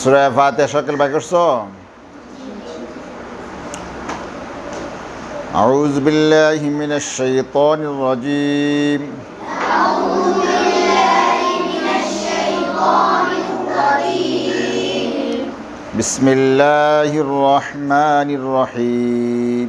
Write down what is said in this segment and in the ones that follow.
সুরা ফাতে সকল বাই করছো أعوذ بالله من الشيطان الرجيم بسم الله الرحمن الرحيم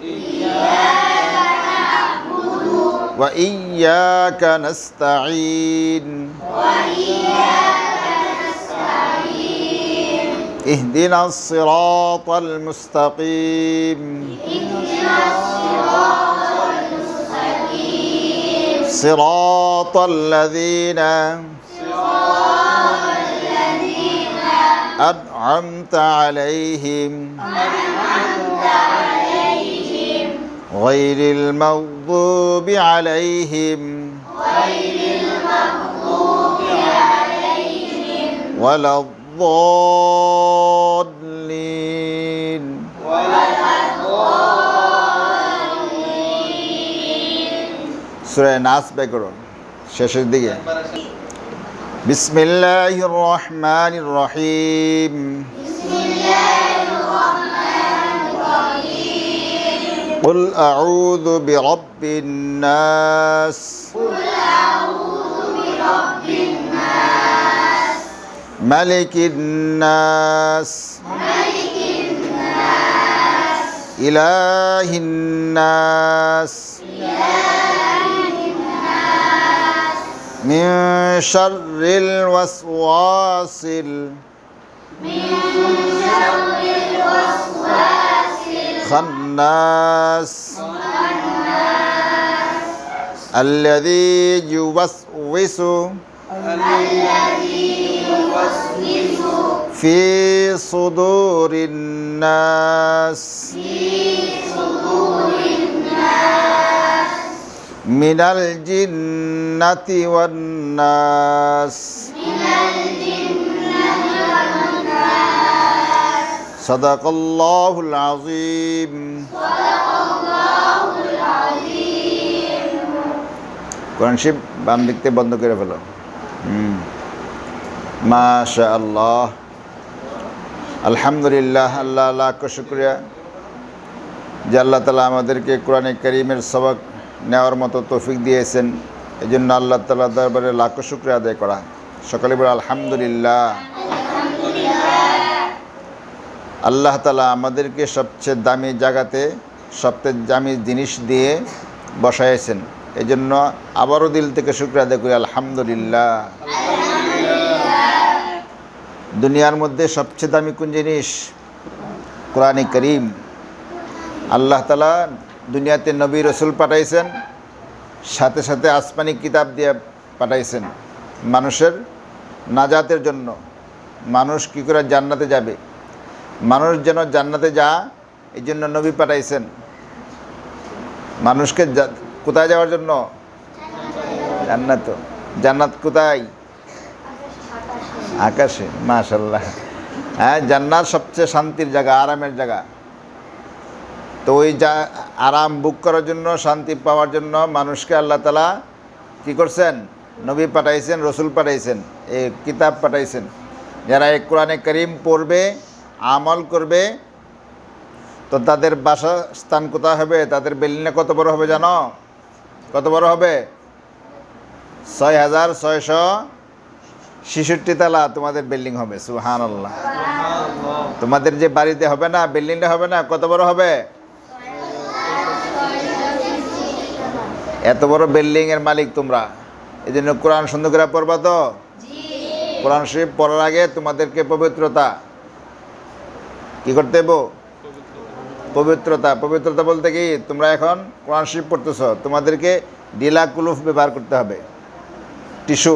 إياك نعبد وإياك نستعين. وإياك نستعين اهدنا الصراط المستقيم. اهدنا الصراط المستقيم صراط الذين صراط الذين أنعمت عليهم. أنعمت غير المغضوب عليهم ولا الضالين সুরে নাস ব্যাকরণ শেষের দিকে বিসমিল্লাহির রহমানির রহিম قل أعوذ برب الناس. قل أعوذ برب الناس ملك الناس. ملك الناس إله الناس. إله الناس من شر الوسواس. من شر الوسواس الخناس خناس الذي يوسوس في صدور الناس من الجنة والناس صدق الله العظيم কোরআন শিব বাম দিকতে বন্ধ করে ফেলো হুম মাশা আল্লাহ আলহামদুলিল্লাহ আল্লাহ লাখ শুক্রিয়া যে আল্লাহ তালা আমাদেরকে কোরআনে করিমের সবক নেওয়ার মতো তৌফিক দিয়েছেন এই জন্য আল্লাহ তালা দরবারে লাখ শুক্রিয়া আদায় করা সকালে বলে আলহামদুলিল্লাহ আল্লাহ তালা আমাদেরকে সবচেয়ে দামি জায়গাতে, সবচেয়ে দামি জিনিস দিয়ে বসাইছেন। এই জন্য আবারও দিল থেকে শুক্রিয়া আদায় করি, আলহামদুলিল্লাহ। দুনিয়ার মধ্যে সবচেয়ে দামি কোন জিনিস? কোরআনে করিম। আল্লাহ তালা দুনিয়াতে নবী রসুল পাঠাইছেন, সাথে সাথে আসমানি কিতাব দিয়ে পাঠাইছেন মানুষের নাজাতের জন্য। মানুষ কী করে জান্নাতে যাবে? মানুষ যেন জান্নাতে যা, এই জন্য নবী পাঠাইছেন। মানুষকে কোথায় যাওয়ার জন্য? জান্নাত। জান্নাত কোথায়? আকাশে। মাশাল্লাহ হ্যাঁ জান্নাত সবচেয়ে শান্তির জায়গা, আরামের জায়গা। তো ওই যা, আরাম বুক করার জন্য, শান্তি পাওয়ার জন্য মানুষকে আল্লাহ তালা কী করছেন? নবী পাঠাইছেন, রসুল পাঠাইছেন এই কিতাব পাঠাইছেন। যারা এই কোরআনে করিম পড়বে আমল করবে তো তাদের বাসা স্থান কোথায় হবে? তাদের বিল্ডিংটা কত বড় হবে জানো? কত বড় হবে? ছয় হাজার ছয়শো ছেষট্টি তালা তোমাদের বিল্ডিং হবে সুহান আল্লাহ তোমাদের যে বাড়িতে হবে না বিল্ডিংটা হবে না কত বড় হবে? এত বড় বিল্ডিং এর মালিক তোমরা। এই জন্য কোরআন সুন্দর করে পড়বা তো? কোরআন শরীফ পড়ার আগে তোমাদেরকে পবিত্রতা কি করতে হব পবিত্রতা। পবিত্রতা বলতে কি? তোমরা এখন কোরআন শরীফ পড়তেছ, তোমাদেরকে ডিলা কুলুফ ব্যবহার করতে হবে। টিস্যু।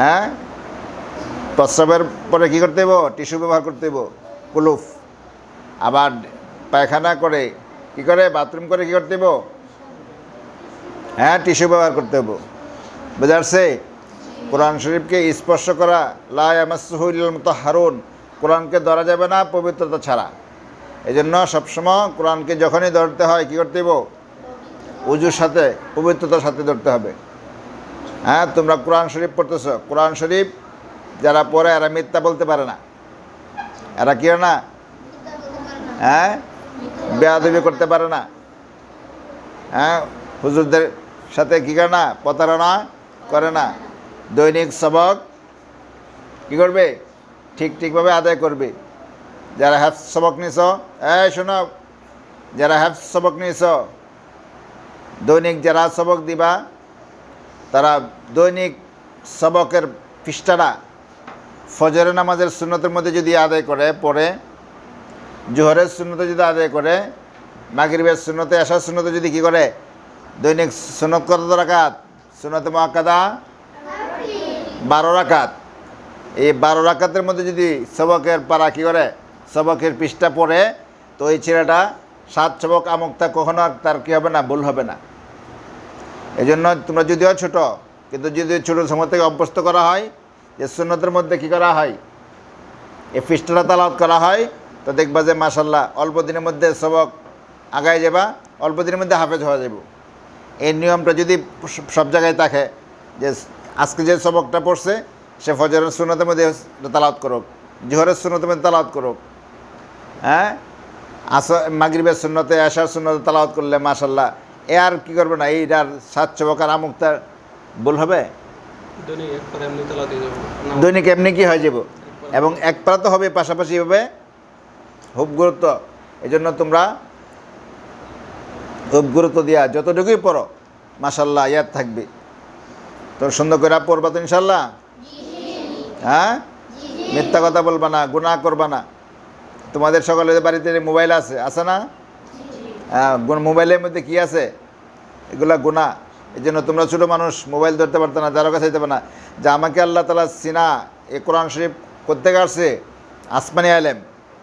হ্যাঁ? প্রস্রাবের পরে কী করতে হইব? টিস্যু ব্যবহার করতে হইব। কুলুফ। আবার পায়খানা করে কি করে? বাথরুম করে কী করতে হইব? হ্যাঁ টিস্যু ব্যবহার করতে হইব। বোঝাচ্ছে কোরআন শরীফকে স্পর্শ করা লায়ামাসুল মতো হারুন কোরআনকে ধরা যাবে না, পবিত্রতা ছাড়া। এই জন্য সবসময় কোরআনকে যখনই ধরতে হয়, কী করতে হইব? উজুর সাথে, পবিত্রতার সাথে ধরতে হবে। হ্যাঁ তোমরা কোরআন শরীফ পড়তেছ। কোরআন শরীফ যারা পড়ে, এরা মিথ্যা বলতে পারে না। এরা কি হয় না? হ্যাঁ বেয়াদবি করতে পারে না। হ্যাঁ হুজুরদের সাথে কী করে না? প্রতারণা করে না। দৈনিক সবক কী করবে? ঠিক ঠিকভাবে আদায় করবে। যারা হ্যাফ সবক নিছ, এই শোনো, যারা হ্যাফ সবক নিছ, দৈনিক যারা সবক দিবা, তারা দৈনিক সবকের পৃষ্ঠারা ফজরের নামাজের সুন্নতের মধ্যে যদি আদায় করে, পড়ে, জোহরের শূন্যতে যদি আদায় করে, মাগরিবের শূন্যতে আসার শূন্যতে যদি কি করে? দৈনিক সুনত কত রাকাত? সুনতে মহাকাদা বারো রাকাত। এই বারো রাকাতের মধ্যে যদি সবকের পাড়া কী করে? সবকের পৃষ্ঠা পড়ে, তো ওই ছেলেটা সাত সবক আমুকটা কখনো তার কী হবে না, ভুল হবে না। এই জন্য তোমরা যদিও ছোট, কিন্তু যদি ছোটো সময় থেকে অভ্যস্ত করা হয়, যে সুন্নতের মধ্যে কী করা হয়? এই পৃষ্ঠাটা তালাত করা হয়, তো দেখবা যে মাসাল্লাহ অল্প দিনের মধ্যে সবক আগায় যাবা, অল্প দিনের মধ্যে হাফেজ হওয়া যাব এই নিয়মটা যদি সব জায়গায় থাকে, যে আজকে যে সবকটা পড়ছে সে ফজরের সুন্নতের মধ্যে তালাত করুক জোহরের সুন্নতের মধ্যে তালাত করুক হ্যাঁ? আস মাগরিবের শূন্যতে আশার শূন্যতে তালাওয়াত করলে মাশাল্লাহ এ আর কী করবে না? এইটার সাত চবকার আমুকটার ভুল হবে? দৈনিক এমনি দৈনিক কি হয়ে যাব? এবং এক পারা তো হবে পাশাপাশি হবে খুব গুরুত্ব। এই জন্য তোমরা খুব গুরুত্ব দিয়া যতটুকুই পড়ো মাশাল্লাহ ইয়াদ থাকবে। তো সুন্দর করে পড়বা তো ইনশাল্লাহ হ্যাঁ? মিথ্যা কথা বলবা না গুণা করবা না। তোমাদের সকলের বাড়িতে মোবাইল আছে আছে না? হ্যাঁ মোবাইলের মধ্যে কি আছে? এগুলা গুণা এই জন্য তোমরা ছোটো মানুষ, মোবাইল ধরতে পারতো না যারা কাছে পারে না। যে আমাকে আল্লাহ তালা সিনা এ কোরআন শরীফ করতে আসছে? আসমানি আলেম।